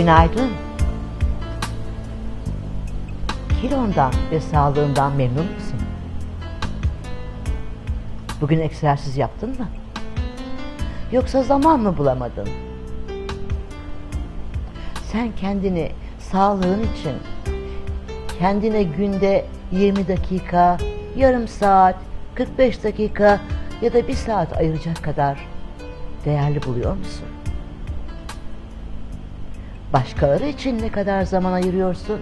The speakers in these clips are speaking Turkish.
Günaydın. Kilondan ve sağlığından memnun musun? Bugün egzersiz yaptın mı? Yoksa zaman mı bulamadın? Sen kendini sağlığın için kendine günde 20 dakika, yarım saat, 45 dakika ya da bir saat ayıracak kadar değerli buluyor musun? Başkaları için ne kadar zaman ayırıyorsun?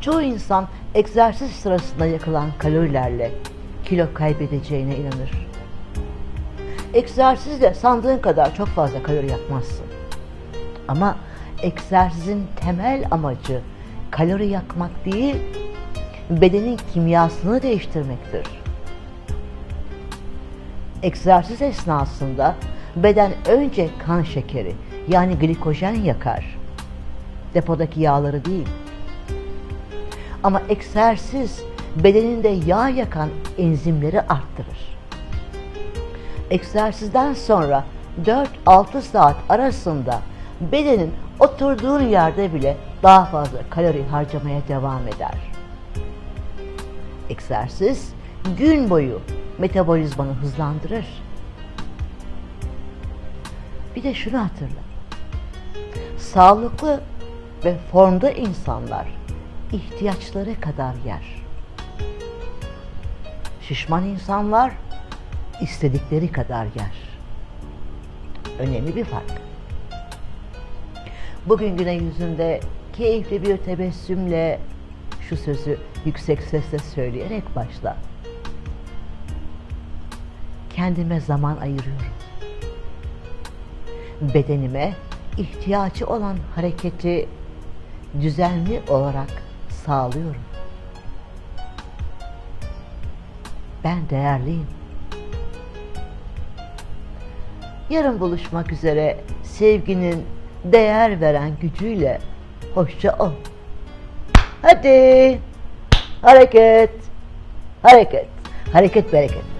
Çoğu insan egzersiz sırasında yakılan kalorilerle kilo kaybedeceğine inanır. Egzersizle sandığın kadar çok fazla kalori yakmazsın. Ama egzersizin temel amacı kalori yakmak değil, bedenin kimyasını değiştirmektir. Egzersiz esnasında beden önce kan şekeri yani glikojen yakar. Depodaki yağları değil. Ama egzersiz bedeninde yağ yakan enzimleri arttırır. Egzersizden sonra 4-6 saat arasında bedenin oturduğun yerde bile daha fazla kalori harcamaya devam eder. Egzersiz gün boyu metabolizmanı hızlandırır. Bir de şunu hatırla. Sağlıklı ve formda insanlar ihtiyaçları kadar yer. Şişman insanlar istedikleri kadar yer. Önemli bir fark. Bugün güne yüzünde keyifli bir tebessümle şu sözü yüksek sesle söyleyerek başla. Kendime zaman ayırıyorum. Bedenime ihtiyacı olan hareketi düzenli olarak sağlıyorum. Ben değerliyim. Yarın buluşmak üzere sevginin değer veren gücüyle hoşça ol. Hadi hareket, hareket, hareket bereket.